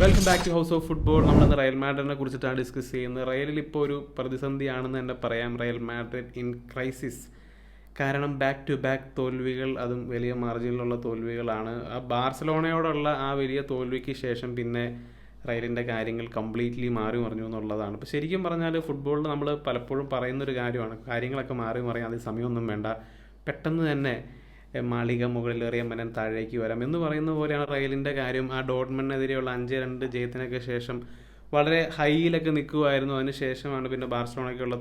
Welcome back to house of football നമ്മൾ Real മാഡ്രിഡിനെ കുറിച്ചിട്ടാണ് ഡിസ്കസ് ചെയ്യുന്നത്. റയലിൽ ഇപ്പോൾ ഒരു പ്രതിസന്ധിയാണെന്ന് തന്നെ പറയാം. റയൽ മാഡ്രിഡ് ഇൻ ക്രൈസിസ് കാരണം ബാക്ക് ടു ബാക്ക് തോൽവികൾ അതും വലിയ മാർജിനിലുള്ള തോൽവികളാണ്. ആ ബാർസലോണയോടുള്ള ആ വലിയ തോൽവിക്ക് ശേഷം പിന്നെ റയലിന്റെ കാര്യങ്ങൾ കംപ്ലീറ്റ്ലി മാറി മറിഞ്ഞു എന്നുള്ളതാണ്. ഇപ്പോൾ ശരിക്കും പറഞ്ഞാൽ ഫുട്ബോളിൽ നമ്മൾ പലപ്പോഴും പറയുന്നൊരു കാര്യമാണ്. കാര്യങ്ങളൊക്കെ മാറി മറിയാൻ അതിന് സമയമൊന്നും വേണ്ട. പെട്ടെന്ന് തന്നെ മാളിക മുകളിലേറിയ മനൻ താഴേക്ക് വരാം എന്ന് പറയുന്ന പോലെയാണ് റയലിന്റെ കാര്യം. ആ ഡോട്ട്മണിനെതിരെയുള്ള അഞ്ച് രണ്ട് ജയത്തിനൊക്കെ ശേഷം വളരെ ഹൈയിലൊക്കെ നിൽക്കുമായിരുന്നു അതിന് ശേഷമാണ് പിന്നെ ബാർസലോണയ്ക്കുള്ള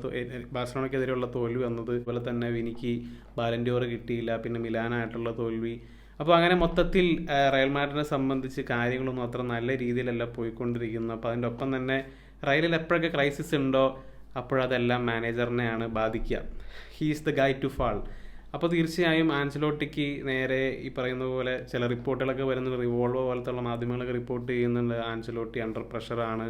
ബാർസലോണയ്ക്കെതിരെയുള്ള തോൽവി വന്നത്. അതുപോലെ തന്നെ വിനിക്ക് ബാലൻഡിയോറ് കിട്ടിയില്ല. പിന്നെ മിലാനായിട്ടുള്ള തോൽവി. അപ്പോൾ അങ്ങനെ മൊത്തത്തിൽ റയൽ മാഡ്രിഡിനെ സംബന്ധിച്ച് കാര്യങ്ങളൊന്നും അത്ര നല്ല രീതിയിലല്ല പോയിക്കൊണ്ടിരിക്കുന്നു അപ്പോൾ അതിന്റെ ഒപ്പം തന്നെ റയലിൽ എപ്പോഴൊക്കെ ക്രൈസിസ് ഉണ്ടോ അപ്പോഴതെല്ലാം മാനേജറിനെയാണ് ബാധിക്കുക. He is the guy to fall അപ്പോൾ തീർച്ചയായും ആൻസലോട്ടിക്ക് നേരെ ഈ പറയുന്ന പോലെ ചില റിപ്പോർട്ടുകളൊക്കെ വരുന്നുണ്ട്. റിവോൾവോ പോലത്തുള്ള മാധ്യമങ്ങളൊക്കെ റിപ്പോർട്ട് ചെയ്യുന്നുണ്ട്. ആൻസലോട്ടി അണ്ടർ പ്രഷറാണ്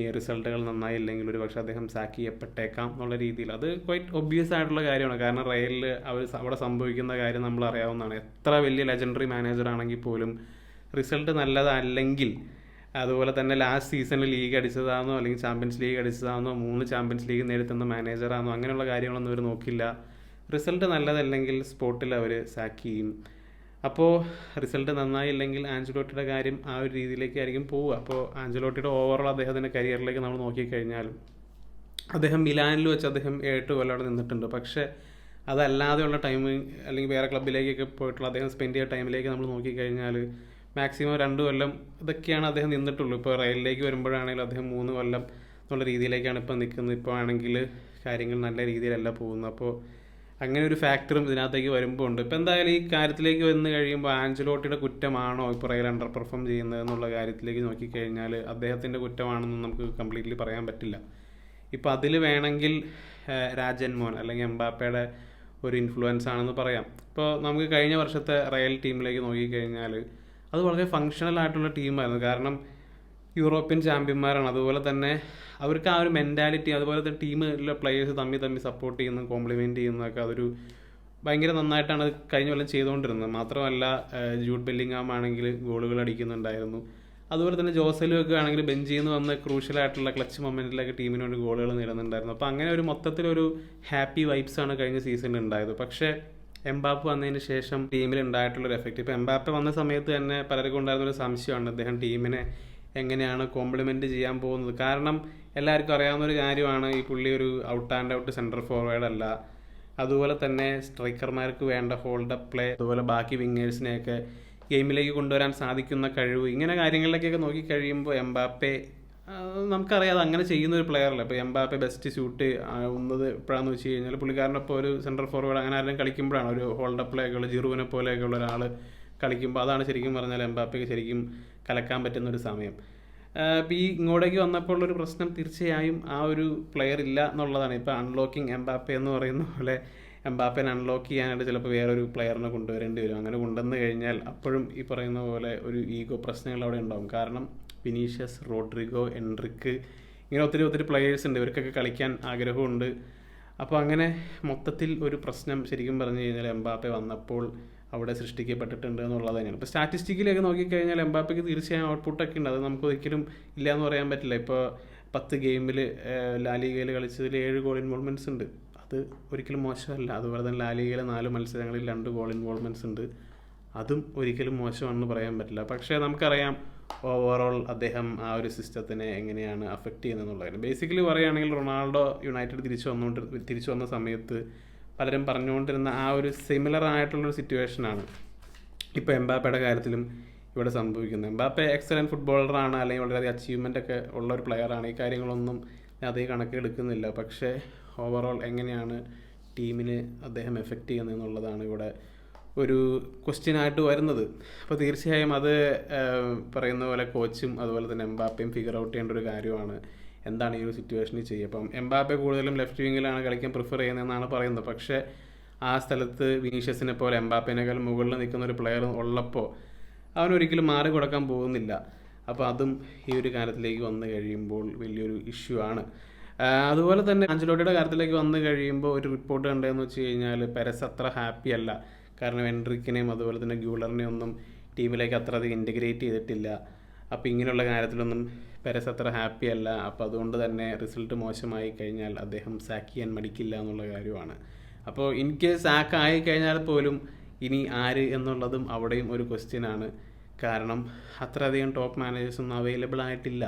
ഈ റിസൾട്ടുകൾ നന്നായില്ലെങ്കിൽ ഒരു പക്ഷേ അദ്ദേഹം സാക്ക് ചെയ്യപ്പെട്ടേക്കാം എന്നുള്ള രീതിയിൽ. അത് ക്വൈറ്റ് ഒബ്വിയസ് ആയിട്ടുള്ള കാര്യമാണ്. കാരണം റയലിൽ അവർ അവിടെ സംഭവിക്കുന്ന കാര്യം നമ്മൾ അറിയാവുന്നതാണ്. എത്ര വലിയ ലെജൻഡറി മാനേജർ ആണെങ്കിൽ പോലും റിസൾട്ട് നല്ലതല്ലെങ്കിൽ അതുപോലെ തന്നെ ലാസ്റ്റ് സീസണിൽ ലീഗ് അടിച്ചതാണെന്നോ അല്ലെങ്കിൽ ചാമ്പ്യൻസ് ലീഗ് അടിച്ചതാണെന്നോ മൂന്ന് ചാമ്പ്യൻസ് ലീഗ് നേടിത്തന്ന മാനേജറാണോ അങ്ങനെയുള്ള കാര്യങ്ങളൊന്നും അവർ നോക്കില്ല. റിസൾട്ട് നല്ലതല്ലെങ്കിൽ സ്പോട്ടിൽ അവർ സാക്ക് ചെയ്യും. അപ്പോൾ റിസൾട്ട് നന്നായില്ലെങ്കിൽ ആഞ്ചലോട്ടിയുടെ കാര്യം ആ ഒരു രീതിയിലേക്കായിരിക്കും പോവുക. അപ്പോൾ ആഞ്ചലോട്ടിയുടെ ഓവറോൾ അദ്ദേഹത്തിന്റെ കരിയറിലേക്ക് നമ്മൾ നോക്കിക്കഴിഞ്ഞാലും അദ്ദേഹം മിലാനിൽ വെച്ച് അദ്ദേഹം ഏട്ട് കൊല്ലം അവിടെ നിന്നിട്ടുണ്ട്. പക്ഷേ അതല്ലാതെയുള്ള ടൈം അല്ലെങ്കിൽ വേറെ ക്ലബിലേക്കൊക്കെ പോയിട്ടുള്ള അദ്ദേഹം സ്പെൻഡ് ചെയ്ത ടൈമിലേക്ക് നമ്മൾ നോക്കിക്കഴിഞ്ഞാൽ മാക്സിമം രണ്ട് കൊല്ലം ഇതൊക്കെയാണ് അദ്ദേഹം നിന്നിട്ടുള്ളൂ. ഇപ്പോൾ റെയിലിലേക്ക് വരുമ്പോഴാണെങ്കിലും അദ്ദേഹം മൂന്ന് കൊല്ലം എന്നുള്ള രീതിയിലേക്കാണ് ഇപ്പോൾ നിൽക്കുന്നത്. ഇപ്പോൾ ആണെങ്കിൽ കാര്യങ്ങൾ നല്ല രീതിയിലല്ല പോകുന്നത്. അപ്പോൾ അങ്ങനെ ഒരു ഫാക്ടറും ഇതിനകത്തേക്ക് വരുമ്പോൾ ഉണ്ട്. ഇപ്പോൾ എന്തായാലും ഈ കാര്യത്തിലേക്ക് വന്ന് കഴിയുമ്പോൾ ആഞ്ചലോട്ടിയുടെ കുറ്റമാണോ ഇപ്പോൾ റയൽ അണ്ടർ പെർഫോം ചെയ്യുന്നത് എന്നുള്ള കാര്യത്തിലേക്ക് നോക്കിക്കഴിഞ്ഞാൽ അദ്ദേഹത്തിന്റെ കുറ്റമാണെന്ന് നമുക്ക് കംപ്ലീറ്റ്ലി പറയാൻ പറ്റില്ല. ഇപ്പോൾ അതിൽ വേണമെങ്കിൽ രാജൻ മോൻ അല്ലെങ്കിൽ എംബാപ്പയുടെ ഒരു ഇൻഫ്ലുവൻസ് ആണെന്ന് പറയാം. ഇപ്പോൾ നമുക്ക് കഴിഞ്ഞ വർഷത്തെ റയൽ ടീമിലേക്ക് നോക്കിക്കഴിഞ്ഞാൽ അത് വളരെ ഫങ്ഷണൽ ആയിട്ടുള്ള ടീമായിരുന്നു. കാരണം യൂറോപ്യൻ ചാമ്പ്യന്മാരാണ്. അതുപോലെ തന്നെ അവർക്ക് ആ ഒരു മെന്റാലിറ്റി അതുപോലെ തന്നെ ടീമിലെ പ്ലെയേഴ്സ് തമ്മിൽ തമ്മിൽ സപ്പോർട്ട് ചെയ്യുന്നതും കോംപ്ലിമെന്റ് ചെയ്യുന്നതൊക്കെ അതൊരു ഭയങ്കര നന്നായിട്ടാണ് അത് കഴിഞ്ഞ കൊല്ലം ചെയ്തുകൊണ്ടിരുന്നത്. മാത്രമല്ല ജൂഡ് ബെല്ലിങ്ങാം ആണെങ്കിൽ ഗോളുകൾ അടിക്കുന്നുണ്ടായിരുന്നു. അതുപോലെ തന്നെ ജോസലും ഒക്കെ ആണെങ്കിൽ ബെഞ്ചിൽ നിന്ന് വന്ന ക്രൂഷ്യലായിട്ടുള്ള ക്ലച്ച് മൊമെന്റിലൊക്കെ ടീമിന് വേണ്ടി ഗോളുകൾ നേടുന്നുണ്ടായിരുന്നു. അപ്പോൾ അങ്ങനെ ഒരു മൊത്തത്തിലൊരു ഹാപ്പി വൈബ്സ് ആണ് കഴിഞ്ഞ സീസണിൽ ഉണ്ടായത്. പക്ഷേ എംബാപ്പ് വന്നതിന് ശേഷം ടീമിൽ ഉണ്ടായിട്ടുള്ളൊരു എഫക്റ്റ് ഇപ്പോൾ എംബാപ്പ് വന്ന സമയത്ത് തന്നെ പലർക്കും ഉണ്ടായിരുന്ന ഒരു സംശയമാണ്. അദ്ദേഹം ടീമിനെ എങ്ങനെയാണ് കോംപ്ലിമെന്റ് ചെയ്യാൻ പോകുന്നത്? കാരണം എല്ലാവർക്കും അറിയാവുന്ന ഒരു കാര്യമാണ് ഈ പുള്ളി ഒരു out and out centre forward അല്ല. അതുപോലെ തന്നെ സ്ട്രൈക്കർമാർക്ക് വേണ്ട ഹോൾഡ് അപ്പ് പ്ലേ അതുപോലെ ബാക്കി വിങ്ങേഴ്സിനെയൊക്കെ ഗെയിമിലേക്ക് കൊണ്ടുവരാൻ സാധിക്കുന്ന കഴിവ് ഇങ്ങനെ കാര്യങ്ങളിലേക്കൊക്കെ നോക്കിക്കഴിയുമ്പോൾ എംബാപ്പെ നമുക്കറിയാം അത് അങ്ങനെ ചെയ്യുന്ന ഒരു പ്ലെയർ അല്ല. ഇപ്പോൾ എംബാപ്പെ ബെസ്റ്റ് ഷൂട്ട് ആവുന്നത് എപ്പോഴാന്ന് വെച്ച് കഴിഞ്ഞാൽ പുള്ളിക്കാരനൊപ്പം ഒരു സെൻട്രൽ ഫോർവേഡ് അങ്ങനെ ആരെങ്കിലും കളിക്കുമ്പോഴാണ് ഒരു ഹോൾഡ് അപ്പ് പ്ലേയൊക്കെ ഉള്ള ജിറുവിനെ പോലെയൊക്കെയുള്ള ഒരാൾ കളിക്കുമ്പോൾ അതാണ് ശരിക്കും പറഞ്ഞാൽ എംബാപ്പയ്ക്ക് ശരിക്കും കലക്കാൻ പറ്റുന്ന ഒരു സമയം. ഇപ്പോൾ ഈ ഇങ്ങോട്ടേക്ക് വന്നപ്പോൾ ഉള്ളൊരു പ്രശ്നം തീർച്ചയായും ആ ഒരു പ്ലെയർ ഇല്ല എന്നുള്ളതാണ്. ഇപ്പോൾ അൺലോക്കിംഗ് എംബാപ്പ എന്ന് പറയുന്ന പോലെ എംബാപ്പനെ അൺലോക്ക് ചെയ്യാനായിട്ട് ചിലപ്പോൾ വേറൊരു പ്ലെയറിനെ കൊണ്ടുവരേണ്ടി വരും. അങ്ങനെ കൊണ്ടുവന്നു കഴിഞ്ഞാൽ അപ്പോഴും ഈ പറയുന്ന പോലെ ഒരു ഈഗോ പ്രശ്നങ്ങൾ അവിടെ ഉണ്ടാകും കാരണം വിനീഷ്യസ് റോഡ്രിഗോ എൻട്രിക്ക് ഇങ്ങനെ ഒത്തിരി ഒത്തിരി പ്ലെയേഴ്സ് ഉണ്ട്. ഇവർക്കൊക്കെ കളിക്കാൻ ആഗ്രഹമുണ്ട്. അപ്പോൾ അങ്ങനെ മൊത്തത്തിൽ ഒരു പ്രശ്നം ശരിക്കും പറഞ്ഞു കഴിഞ്ഞാൽ എംബാപ്പെ വന്നപ്പോൾ അവിടെ സൃഷ്ടിക്കപ്പെട്ടിട്ടുണ്ട് എന്നുള്ളത് തന്നെയാണ്. ഇപ്പോൾ സ്റ്റാറ്റിസ്റ്റിക്കലൊക്കെ നോക്കിക്കഴിഞ്ഞാൽ എംബാപ്പയ്ക്ക് തീർച്ചയായും ഔട്ട്പുട്ടൊക്കെ ഉണ്ട്. അത് നമുക്ക് ഒരിക്കലും ഇല്ല എന്ന് പറയാൻ പറ്റില്ല. ഇപ്പോൾ പത്ത് ഗെയിമിൽ ലാലിഗയിൽ കളിച്ചതിൽ ഏഴ് ഗോൾ ഇൻവോൾവ്മെന്റ്സ് ഉണ്ട്. അത് ഒരിക്കലും മോശമല്ല. അതുപോലെ തന്നെ ലാലിഗയിലെ നാല് മത്സരങ്ങളിൽ രണ്ട് ഗോൾ ഇൻവോൾവ്മെന്റ്സ് ഉണ്ട്. അതും ഒരിക്കലും മോശമാണെന്ന് പറയാൻ പറ്റില്ല. പക്ഷേ നമുക്കറിയാം ഓവറോൾ അദ്ദേഹം ആ ഒരു സിസ്റ്റത്തിനെ എങ്ങനെയാണ് അഫക്റ്റ് ചെയ്യുന്നത് എന്നുള്ളത്. ബേസിക്കലി പറയുകയാണെങ്കിൽ റൊണാൾഡോ യുണൈറ്റഡ് തിരിച്ചു വന്നുകൊണ്ട് തിരിച്ചു വന്ന സമയത്ത് പലരും പറഞ്ഞുകൊണ്ടിരുന്ന ആ ഒരു സിമിലർ ആയിട്ടുള്ളൊരു സിറ്റുവേഷനാണ് ഇപ്പോൾ എംബാപ്പയുടെ കാര്യത്തിലും ഇവിടെ സംഭവിക്കുന്നത്. എംബാപ്പെ എക്സലന്റ് ഫുട്ബോളറാണ് അല്ലെങ്കിൽ വളരെയധികം അച്ചീവ്മെന്റ് ഒക്കെ ഉള്ള ഒരു പ്ലെയറാണ് ഈ കാര്യങ്ങളൊന്നും അധികം കണക്കിലെടുക്കുന്നില്ല. പക്ഷേ ഓവറോൾ എങ്ങനെയാണ് ടീമിന് അദ്ദേഹം എഫക്റ്റ് ചെയ്യുന്നത് എന്നുള്ളതാണ് ഇവിടെ ഒരു ക്വസ്റ്റ്യനായിട്ട് വരുന്നത്. അപ്പോൾ തീർച്ചയായും അത് പറയുന്ന പോലെ കോച്ചും അതുപോലെ തന്നെ എംബാപ്പയും ഫിഗർ ഔട്ട് ചെയ്യേണ്ട ഒരു കാര്യമാണ്. എന്താണ് ഈ ഒരു സിറ്റുവേഷനിൽ ചെയ്യുക? അപ്പം എംബാപ്പെ കൂടുതലും ലെഫ്റ്റ് വിങ്ങിലാണ് കളിക്കാൻ പ്രിഫർ ചെയ്യുന്നതെന്നാണ് പറയുന്നത്. പക്ഷേ ആ സ്ഥലത്ത് വിനീഷ്യസിനെ പോലെ എംബാപ്പേനേക്കാൾ മുകളിൽ നിൽക്കുന്ന ഒരു പ്ലെയർ ഉള്ളപ്പോൾ അവനൊരിക്കലും മാറി കൊടുക്കാൻ പോകുന്നില്ല. അപ്പോൾ അതും ഈ ഒരു കാര്യത്തിലേക്ക് വന്നു കഴിയുമ്പോൾ വലിയൊരു ഇഷ്യൂ ആണ്. അതുപോലെ തന്നെ അഞ്ചലോട്ടിയുടെ കാര്യത്തിലേക്ക് വന്നു കഴിയുമ്പോൾ ഒരു റിപ്പോർട്ട് കണ്ടതെന്ന് വെച്ച് കഴിഞ്ഞാൽ പെരസ് അത്ര ഹാപ്പി അല്ല. കാരണം എൻട്രിക്കിനെയും അതുപോലെ തന്നെ ഗ്യൂളറിനെയും ഒന്നും ടീമിലേക്ക് അത്ര അധികം ഇന്റഗ്രേറ്റ് ചെയ്തിട്ടില്ല. അപ്പോൾ ഇങ്ങനെയുള്ള കാര്യത്തിലൊന്നും പെരസ് അത്ര ഹാപ്പി അല്ല. അപ്പോൾ അതുകൊണ്ട് തന്നെ റിസൾട്ട് മോശമായി കഴിഞ്ഞാൽ അദ്ദേഹം സാക്ക് ചെയ്യാൻ മടിക്കില്ല എന്നുള്ള കാര്യമാണ്. അപ്പോൾ ഇൻ കേസ് സാക്ക് ആയി കഴിഞ്ഞാൽ പോലും ഇനി ആര് എന്നുള്ളതും അവിടെയും ഒരു ക്വസ്റ്റ്യൻ ആണ്. കാരണം അത്രയധികം ടോപ്പ് മാനേജേഴ്സൊന്നും അവൈലബിൾ ആയിട്ടില്ല.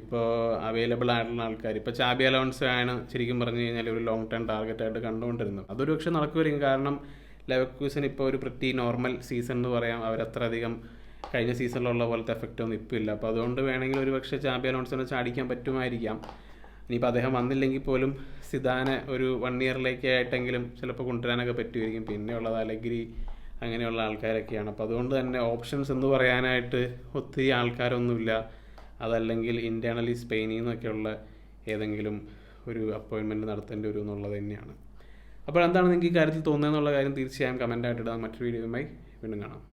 ഇപ്പോൾ അവൈലബിൾ ആയിട്ടുള്ള ആൾക്കാർ ഇപ്പോൾ ചാബി അലവൻസ് ആണ് ശരിക്കും പറഞ്ഞു കഴിഞ്ഞാൽ ഒരു ലോങ് ടേം ടാർഗറ്റ് ആയിട്ട് കണ്ടുകൊണ്ടിരുന്നു അതൊരു പക്ഷേ നടക്കുമായിരിക്കും കാരണം ലെവക്യൂസൻ ഇപ്പോൾ ഒരു പ്രതി നോർമൽ സീസൺ എന്ന് പറയാം. അവരത്രയധികം കഴിഞ്ഞ സീസണിലുള്ള പോലത്തെ എഫക്റ്റ് ഒന്നും ഇപ്പോൾ ഇല്ല. അപ്പോൾ അതുകൊണ്ട് വേണമെങ്കിൽ ഒരു പക്ഷേ ചാമ്പ്യൻ അലോൺസിനെ ചാടിക്കാൻ പറ്റുമായിരിക്കാം. ഇനിയിപ്പോൾ അദ്ദേഹം വന്നില്ലെങ്കിൽ പോലും സിദാനെ ഒരു വൺ ഇയറിലേക്ക് ആയിട്ടെങ്കിലും ചിലപ്പോൾ കൊണ്ടുവരാനൊക്കെ പറ്റുമായിരിക്കും. പിന്നെയുള്ളത് അലഗിരി അങ്ങനെയുള്ള ആൾക്കാരൊക്കെയാണ്. അപ്പോൾ അതുകൊണ്ട് തന്നെ ഓപ്ഷൻസ് എന്ന് പറയാനായിട്ട് ഒത്തിരി ആൾക്കാരൊന്നുമില്ല. അതല്ലെങ്കിൽ ഇന്റേർണലി സ്പെയിനിൽ നിന്നൊക്കെയുള്ള ഏതെങ്കിലും ഒരു അപ്പോയിൻമെന്റ് നടത്തേണ്ടി വരും എന്നുള്ളത് തന്നെയാണ്. അപ്പോൾ എന്താണ് നിങ്ങൾക്ക് ഈ കാര്യത്തിൽ തോന്നുന്നതെന്നുള്ള കാര്യം തീർച്ചയായും കമന്റായിട്ട് ഇടാം. മറ്റൊരു വീഡിയോയുമായി വീണ്ടും കാണാം.